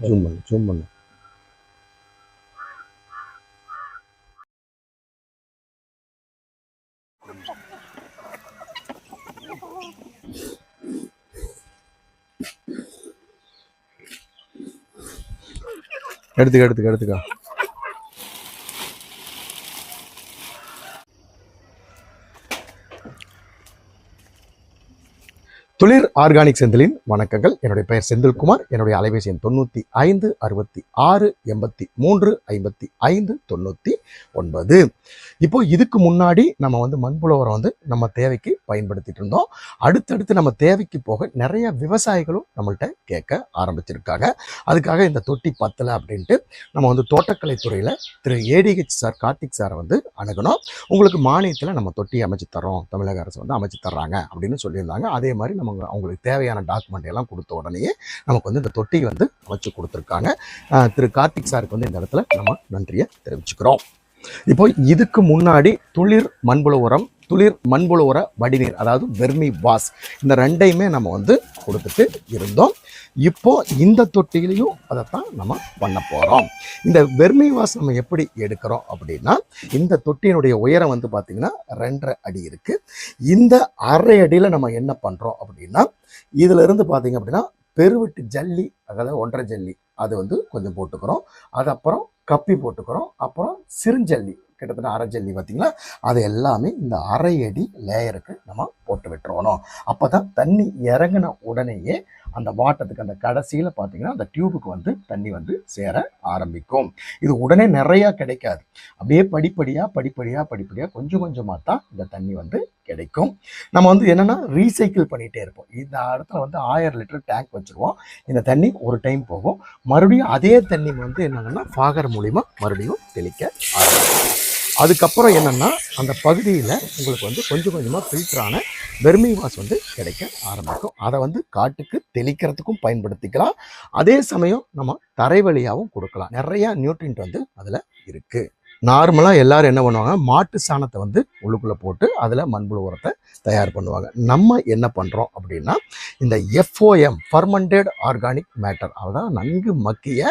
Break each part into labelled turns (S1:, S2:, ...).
S1: Zoom பண்ணு zoom பண்ணு எடுத்துக்க எடுத்துக்க எடுத்துக்கா. துளிர் ஆர்கானிக் செந்திலின் வணக்கங்கள். என்னுடைய பெயர் செந்தில்குமார். என்னுடைய அலைபேசி எண் தொண்ணூற்றி ஐந்து அறுபத்தி ஆறு எண்பத்தி மூன்று ஐம்பத்தி ஐந்து தொண்ணூற்றி ஒன்பது. இப்போ இதுக்கு முன்னாடி நம்ம வந்து மண்புழு வந்து நம்ம தேவைக்கு பயன்படுத்திட்டு இருந்தோம். அடுத்தடுத்து நம்ம தேவைக்கு போக நிறைய விவசாயிகளும் நம்மள்ட்ட கேட்க ஆரம்பிச்சிருக்காங்க. அதுக்காக இந்த தொட்டி பத்தலை அப்படின்ட்டு நம்ம வந்து தோட்டக்கலை துறையில் திரு ஏடிஹெச் சார் கார்த்திக் சாரை வந்து அணுகணும். உங்களுக்கு மானியத்தில் நம்ம தொட்டி அமைச்சு தரோம் தமிழக அரசு வந்து அமைச்சு தர்றாங்க அப்படின்னு சொல்லியிருந்தாங்க. அதே மாதிரி நம்ம அவங்க அவங்களுக்கு தேவையான டாக்குமெண்ட் எல்லாம் கொடுத்த உடனேயே நமக்கு வந்து இந்த தொட்டி வந்து அமைச்சு கொடுத்துருக்காங்க. திரு கார்த்திக் சாருக்கு வந்து இந்த இடத்துல நம்ம நன்றியை தெரிவிச்சுக்கிறோம். இப்போ இதுக்கு முன்னாடி துளிர் மண்புழு உரம் துளிர் மண்புழு உர வடிநீர் அதாவது வெர்மி வாஸ் இந்த ரெண்டையுமே நம்ம வந்து கொடுத்துட்டு இருந்தோம். இப்போ இந்த தொட்டிலையும் அதைத்தான் நம்ம பண்ண போகிறோம் இந்த வெர்மி வாஸ் நம்ம எப்படி எடுக்கிறோம் அப்படின்னா இந்த தொட்டியினுடைய உயரம் வந்து பார்த்திங்கன்னா ரெண்டரை அடி இருக்கு. இந்த அரை அடியில் நம்ம என்ன பண்ணுறோம் அப்படின்னா இதுல இருந்து பார்த்தீங்க அப்படின்னா பெருவெட்டு ஜல்லி அதாவது ஒன்றரை ஜல்லி அது வந்து கொஞ்சம் போட்டுக்கிறோம். அது அப்புறம் கப்பி போட்டுக்கிறோம். அப்புறம் சிறுஞ்சல்லி கிட்டத்தட்ட அரை ஜல்லி பார்த்தீங்களா அது எல்லாமே இந்த அரை அடி லேயருக்கு நம்ம போட்டு விட்டுறணும். அப்போ தான் தண்ணி இறங்கின உடனேயே அந்த வாட்டத்துக்கு அந்த கடைசியில் பார்த்தீங்கன்னா அந்த டியூபுக்கு வந்து தண்ணி வந்து சேர ஆரம்பிக்கும். இது உடனே நிறையா கிடைக்காது. அப்படியே படிப்படியாக படிப்படியாக படிப்படியாக கொஞ்சம் கொஞ்சமாக தான் இந்த தண்ணி வந்து கிடைக்கும். நம்ம வந்து என்னென்னா ரீசைக்கிள் பண்ணிகிட்டே இருப்போம். இந்த இடத்துல வந்து ஆயிரம் லிட்டர் டேங்க் வச்சுருவோம். இந்த தண்ணி ஒரு டைம் போகும். மறுபடியும் அதே தண்ணி வந்து என்னென்னா ஃபாகர் மூலிமா மறுபடியும் தெளிக்க ஆரம்பிக்கும். அதுக்கப்புறம் என்னென்னா அந்த பகுதியில் உங்களுக்கு வந்து கொஞ்சம் கொஞ்சமாக ஃபில்டரான வெர்மி வாஸ் வந்து கிடைக்க ஆரம்பிக்கும். அதை வந்து காட்டுக்கு தெளிக்கிறதுக்கும் பயன்படுத்திக்கலாம். அதே சமயம் நம்ம தரை வழியாகவும் கொடுக்கலாம். நிறையா நியூட்ரியன்ட் வந்து அதில் இருக்குது நார்மலாக எல்லாரும் என்ன பண்ணுவாங்க? மாட்டு சாணத்தை வந்து உள்ளுக்குள்ளே போட்டு அதில் மண்புழு உரத்தை தயார் பண்ணுவாங்க. நம்ம என்ன பண்ணுறோம் அப்படின்னா இந்த எஃப்ஓஎம் ஃபர்மண்டட் ஆர்கானிக் மேட்டர் அதாவது நன்கு மக்கிய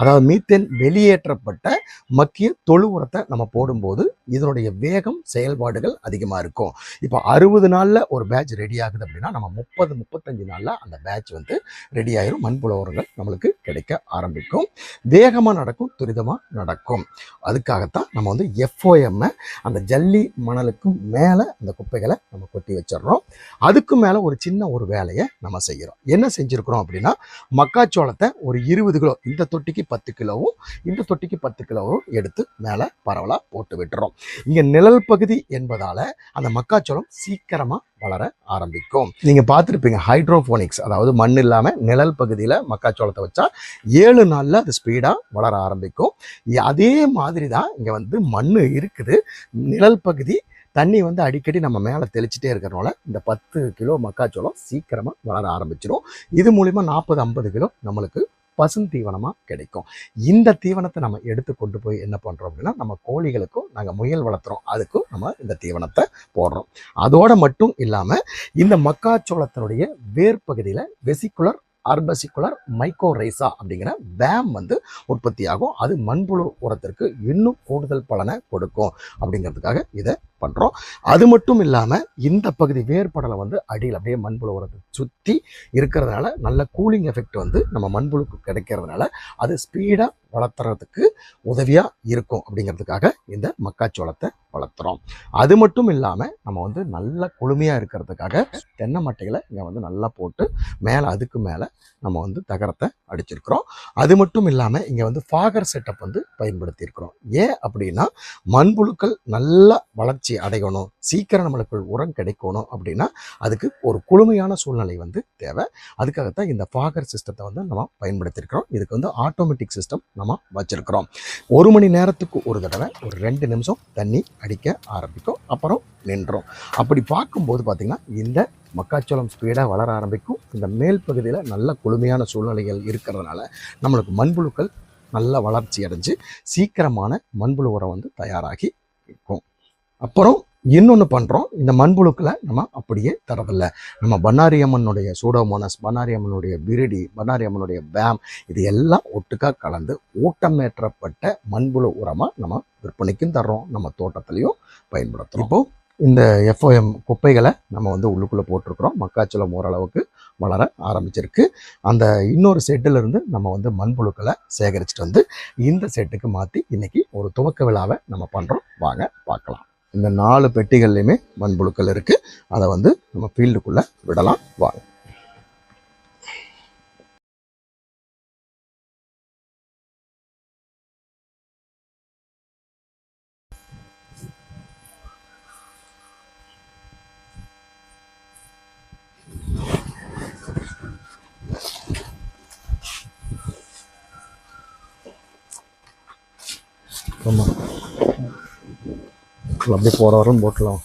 S1: அதாவது மீத்தேன் வெளியேற்றப்பட்ட மக்கிய தொழு உரத்தை நம்ம போடும்போது இதனுடைய வேகம் செயல்பாடுகள் அதிகமாக இருக்கும். இப்போ அறுபது நாளில் ஒரு பேட்ச் ரெடி ஆகுது அப்படின்னா நம்ம முப்பது முப்பத்தஞ்சு நாளில் அந்த பேட்ச் வந்து ரெடி ஆயிரும். மண்புழு உரங்கள் நம்மளுக்கு கிடைக்க ஆரம்பிக்கும். வேகமாக நடக்கும் துரிதமாக நடக்கும். அதுக்காக தான் நம்ம வந்து எஃப்ஓஎம்மை அந்த ஜல்லி மணலுக்கும் மேலே அந்த குப்பைகளை நம்ம கொட்டி வச்சிடுறோம். அதுக்கு மேலே ஒரு சின்ன ஒரு வேலையை நம்ம செய்கிறோம் என்ன செஞ்சுருக்குறோம் அப்படின்னா மக்காச்சோளத்தை ஒரு இருபது கிலோ இந்த தொட்டிக்கு பத்து கிலோவும் இந்த தொட்டிக்கு பத்து கிலோவும் எடுத்து மேலே பரவலாக போட்டு விட்டுறோம். இங்கே நிழல் பகுதி என்பதால் அந்த மக்காச்சோளம் சீக்கிரமாக வளர ஆரம்பிக்கும். நீங்கள் பார்த்துருப்பீங்க ஹைட்ரோஃபோனிக்ஸ் அதாவது மண் இல்லாமல் நிழல் பகுதியில் மக்காச்சோளத்தை வச்சா ஏழு நாளில் அது ஸ்பீடாக வளர ஆரம்பிக்கும். அதே மாதிரி தான் இங்கே வந்து மண் இருக்குது. நிழல் பகுதி தண்ணி வந்து அடிக்கடி நம்ம மேலே தெளிச்சிட்டே இருக்கிறனால இந்த பத்து கிலோ மக்காச்சோளம் சீக்கிரமாக வளர ஆரம்பிச்சிடும் இது மூலிமா நாற்பது ஐம்பது கிலோ நம்மளுக்கு பசுந்தீவனமாக கிடைக்கும். இந்த தீவனத்தை நம்ம எடுத்து கொண்டு போய் என்ன பண்ணுறோம் அப்படின்னா நம்ம கோழிகளுக்கும் நாங்கள் முயல் வளர்த்துறோம். அதுக்கும் நம்ம இந்த தீவனத்தை போடுறோம். அதோடு மட்டும் இல்லாமல் இந்த மக்காச்சோளத்தினுடைய வேர் பகுதியில் வெசிகுலர் அர்பசிகுலர் மைக்கோரைசா அப்படிங்கிற வேம் வந்து உற்பத்தி ஆகும் அது மண்புழு உரத்திற்கு இன்னும் கூடுதல் பலனை கொடுக்கும் அப்படிங்கிறதுக்காக இதை பண்ணுறோம் அது மட்டும் இல்லாமல் இந்த பகுதி வேர்படலை வந்து அடியில் அப்படியே மண்புழு உரத்தை சுற்றி இருக்கிறதுனால நல்ல கூலிங் எஃபெக்ட் வந்து நம்ம மண்புழுக்கு கிடைக்கிறதுனால அது ஸ்பீடாக வளர்த்துறதுக்கு உதவியாக இருக்கும் அப்படிங்கிறதுக்காக இந்த மக்காச்சோளத்தை வளர்த்துறோம். அது மட்டும் இல்லாமல் நம்ம வந்து நல்ல குளுமையாக இருக்கிறதுக்காக தென்னை மட்டைகளை இங்கே வந்து நல்லா போட்டு மேலே அதுக்கு மேலே நம்ம வந்து தகரத்தை அடிச்சிருக்கிறோம். அது மட்டும் இல்லாமல் இங்கே வந்து ஃபாகர் செட்டப் வந்து பயன்படுத்தியிருக்கிறோம். ஏன் அப்படின்னா மண்புழுக்கள் நல்லா வளர்ச்சி அடையணும். சீக்கிரம் நம்மளுக்கு உரம் கிடைக்கணும் அப்படின்னா அதுக்கு ஒரு குளுமையான சூழ்நிலை வந்து தேவை. அதுக்காகத்தான் இந்த ஃபாகர் சிஸ்டத்தை வந்து நம்ம பயன்படுத்தியிருக்கிறோம். இதுக்கு வந்து ஆட்டோமேட்டிக் சிஸ்டம் நம்ம வச்சுருக்கிறோம். ஒரு மணி நேரத்துக்கு ஒரு தடவை ஒரு ரெண்டு நிமிஷம் தண்ணி அடிக்க ஆரம்பிக்கும் அப்புறம் நின்றோம். அப்படி பார்க்கும்போது பார்த்திங்கன்னா இந்த மக்காச்சோளம் ஸ்பீடாக வளர ஆரம்பிக்கும். இந்த மேல் பகுதியில் நல்ல குளுமையான சூழ்நிலைகள் இருக்கிறதுனால நம்மளுக்கு மண்புழுக்கள் நல்ல வளர்ச்சி அடைஞ்சு சீக்கிரமான மண்புழு உரம் வந்து தயாராகி இருக்கும். அப்புறம் இன்னொன்று பண்ணுறோம் இந்த மண்புழுக்களை நம்ம அப்படியே தரதில்லை. நம்ம பண்ணாரி அம்மனுடைய சூடோமோனஸ் பன்னாரியம்மனுடைய விரடி பன்னாரியம்மனுடைய பேம் இது எல்லாம் ஒட்டுக்கா கலந்து ஊட்டமேற்றப்பட்ட மண்புழு உரமாக நம்ம விற்பனைக்கும் தர்றோம். நம்ம தோட்டத்துலேயும் பயன்படுத்துகிறோம் இப்போது இந்த எஃப்ஓஎம் குப்பைகளை நம்ம வந்து உள்ளுக்குள்ளே போட்டிருக்கிறோம். மக்காச்சோளம் ஓரளவுக்கு வளர ஆரம்பிச்சிருக்கு. அந்த இன்னொரு செட்டிலிருந்து நம்ம வந்து மண்புழுக்களை சேகரிச்சுட்டு வந்து இந்த செட்டுக்கு மாற்றி இன்றைக்கி ஒரு துவக்க விழாவை நம்ம பண்ணுறோம் வாங்க பார்க்கலாம். இந்த நாலு பெட்டிகள்லையுமே மண்புழுக்கள் இருக்குது அதை வந்து நம்ம ஃபீல்டுக்குள்ளே விடலாம். வாங்க. ஆமாம் அப்படியே போகிற வரும் போட்டலாம்